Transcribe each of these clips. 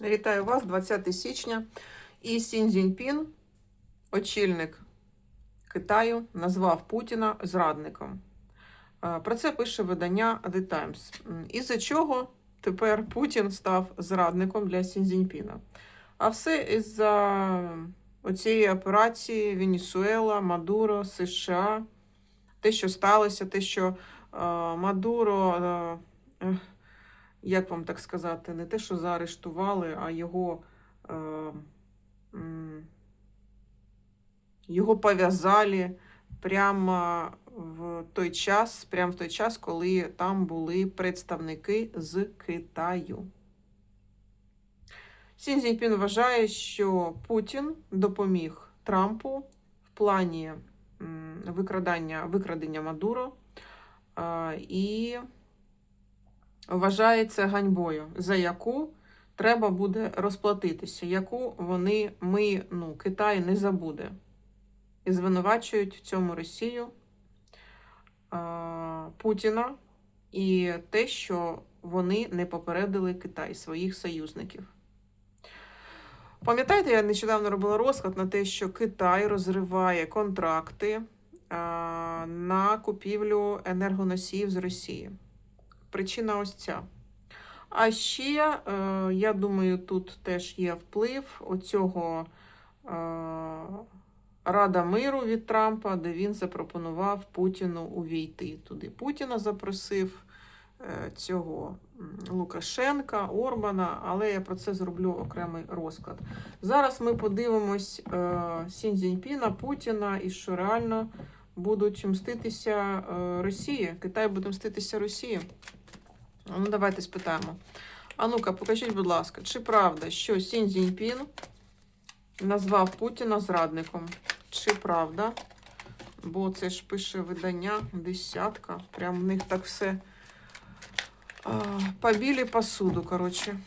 Вітаю вас 20 січня. І Сін Цзіньпін, очільник Китаю, назвав Путіна зрадником. Про це пише видання The Times. Із-за чого тепер Путін став зрадником для Сін Цзіньпіна? А все із-за оцієї операції Венесуела, Мадуро, США, те, що сталося, те, що Мадуро. Як вам так сказати, не те, що заарештували, а його, е, його пов'язали прямо в той час, прямо в той час, коли там були представники з Китаю. Сін Цзіньпін вважає, що Путін допоміг Трампу в плані викрадання, викрадення Мадуро е, і вважається ганьбою, за яку треба буде розплатитися, яку вони, ми, ну, Китай не забуде. І звинувачують в цьому Росію, а, Путіна і те, що вони не попередили Китай, своїх союзників. Пам'ятаєте, я нещодавно робила розклад на те, що Китай розриває контракти а, на купівлю енергоносіїв з Росії. Причина ось ця. А ще, е, я думаю, тут теж є вплив оцього е, Рада миру від Трампа, де він запропонував Путіну увійти туди. Путіна запросив е, цього Лукашенка, Орбана, але я про це зроблю окремий розклад. Зараз ми подивимось е, Сін Путіна і що реально будуть мститися е, Росії. Китай буде мститися Росії. Ну, давайте спитаємо. А ну-ка, покажіть, будь ласка, чи правда, що Сін Цзіньпін назвав Путіна зрадником? Чи правда? Бо це ж пише видання десятка. Прям в них так все побілі посуду, коротше.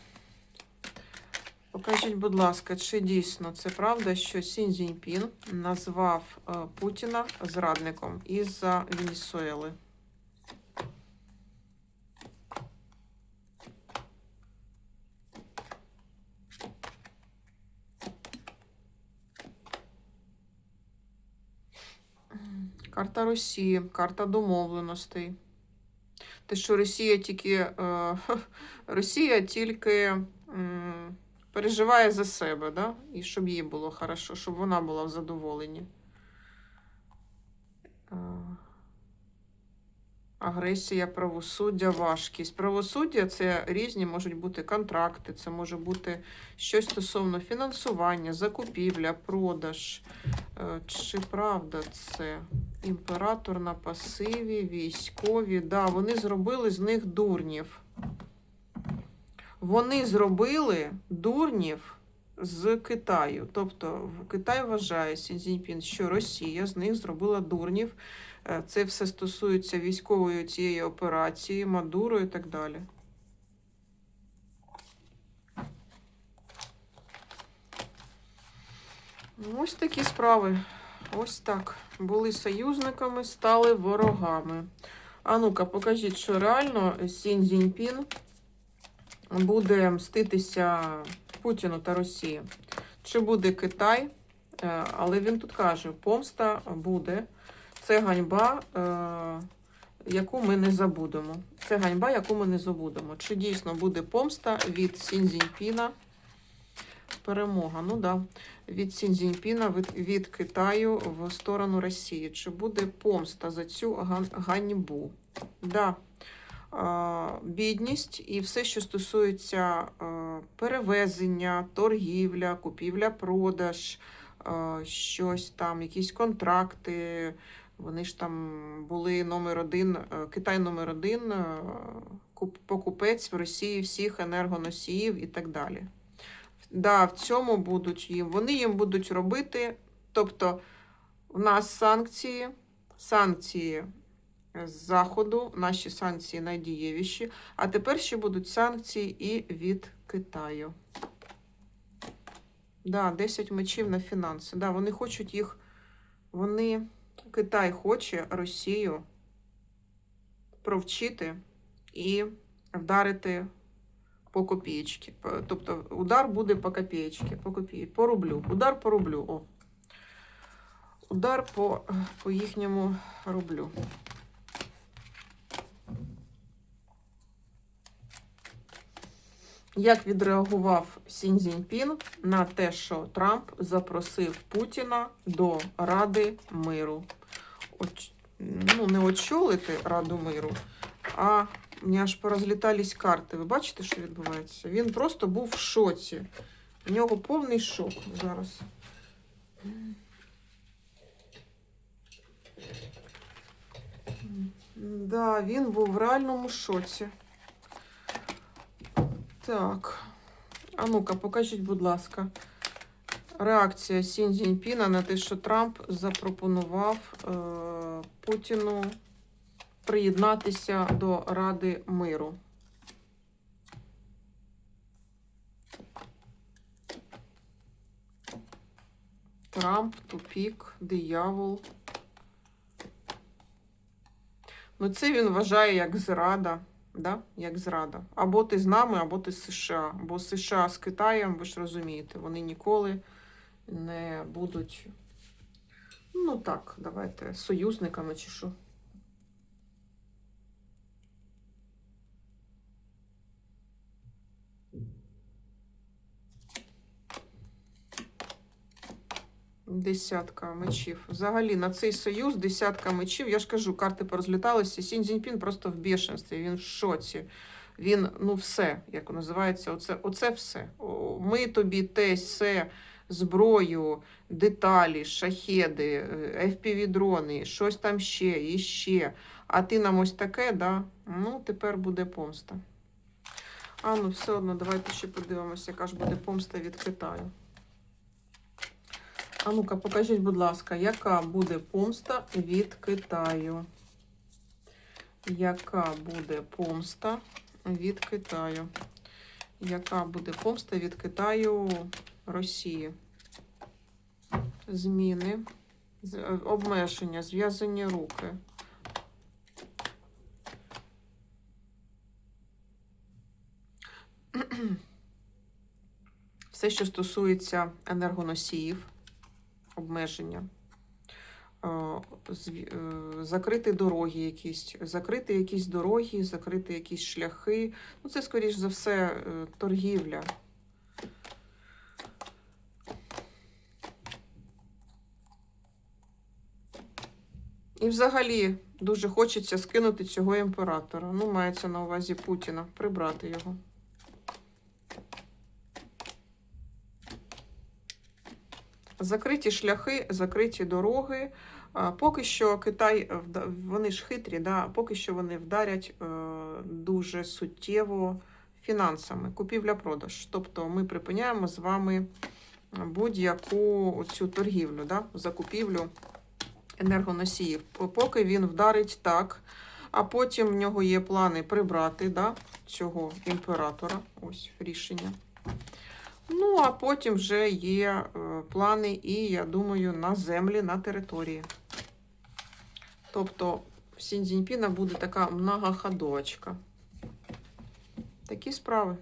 Покажіть, будь ласка, чи дійсно це правда, що Сін Цзіньпін назвав е, Путіна зрадником із-за Венесуели? Карта Росії, карта домовленостей. Те, що Росія тільки, е, Росія тільки переживає за себе, да? і щоб їй було хорошо, щоб вона була в задоволенні. Агресія, правосуддя, важкість. Правосуддя це різні можуть бути контракти, це може бути щось стосовно фінансування, закупівля, продаж. Е, Чи правда це? Імператор на пасиві, військові. Да, вони зробили з них дурнів. Вони зробили дурнів з Китаю. Тобто Китай вважає Сі Цзіньпін, що Росія з них зробила дурнів. Е, Це все стосується військової цієї операції, Мадуро і так далі. Ну, Ось такі справи. Ось так. Були союзниками, стали ворогами. А ну-ка, покажіть, що реально Сін Цзіньпін буде мститися Путіну та Росії. Чи буде Китай? Е, Але він тут каже, помста буде. Це ганьба, е, яку ми не забудемо. Це ганьба, яку ми не забудемо. Чи дійсно буде помста від Сін Цзіньпіна? Перемога, ну да. Від Сін Цзіньпіна, від, від Китаю в сторону Росії. Чи буде помста за цю ганьбу? Да. Е, бідність і все, що стосується е, перевезення, торгівля, купівля-продаж, е, щось там, якісь контракти. Вони ж там були номер один, Китай номер один, покупець в Росії всіх енергоносіїв і так далі. Да, в цьому будуть їм. Вони їм будуть робити. Тобто, в нас санкції, санкції з Заходу, наші санкції найдієвіші, а тепер ще будуть санкції і від Китаю. Да, 10 мечів на фінанси. Да, вони хочуть їх. Вони. Китай хоче Росію провчити і вдарити по копієчки. Тобто удар буде по копієчки, по копії, по рублю. Удар по рублю. О. Удар по, по їхньому рублю. Як відреагував Сінь Цзіньпін на те, що Трамп запросив Путіна до Ради миру? Оч... Ну, не очолити Раду миру, а у мене аж порозлітались карти. Ви бачите, що відбувається? Він просто був в шоці. У нього повний шок зараз. Да, він був в реальному шоці. Так. А ну-ка, покажіть, будь ласка, реакція Сін Цзіньпіна на те, що Трамп запропонував е, Путіну приєднатися до Ради миру. Трамп, тупік, диявол. Ну, це він вважає як зрада. Да? Як зрада. Або ти з нами, або ти з США. Бо США з Китаєм, ви ж розумієте, вони ніколи не будуть, ну так, давайте, союзниками чи що. Десятка мечів. Взагалі на цей союз десятка мечів. Я ж кажу, карти порозліталися. Сінь Цзіньпін просто в бешенстві, він в шоці. Він, ну, все, як називається, оце, оце все. Ми тобі те, все, зброю, деталі, шахеди, FPV-дрони, щось там ще, і ще. А ти нам ось таке, да? Ну, тепер буде помста. А, ну все одно, давайте ще подивимося, яка ж буде помста від Китаю. А ну-ка, покажіть, будь ласка, яка буде помста від Китаю? Яка буде помста від Китаю? Яка буде помста від Китаю Росії? Зміни, е, обмеження, зв'язані руки. Все, що стосується енергоносіїв, обмеження. Е, е, Закрити дороги якісь, закрити якісь дороги, закрити якісь шляхи. Ну, це, скоріш за все, е, торгівля. І взагалі дуже хочеться скинути цього імператора. Ну, мається на увазі Путіна, прибрати його. Закриті шляхи, закриті дороги. Поки що Китай, е, вони ж хитрі, да? поки що вони вдарять е, дуже суттєво фінансами, купівля-продаж. Тобто ми припиняємо з вами будь-яку цю торгівлю, да? закупівлю енергоносіїв. Поки він вдарить так, а потім в нього є плани прибрати да? цього імператора. Ось рішення. Ну, а потім вже є е, плани, і, я думаю, на землі, на території. Тобто в Сіньцзіньпіна буде така многоходовочка. Такі справи.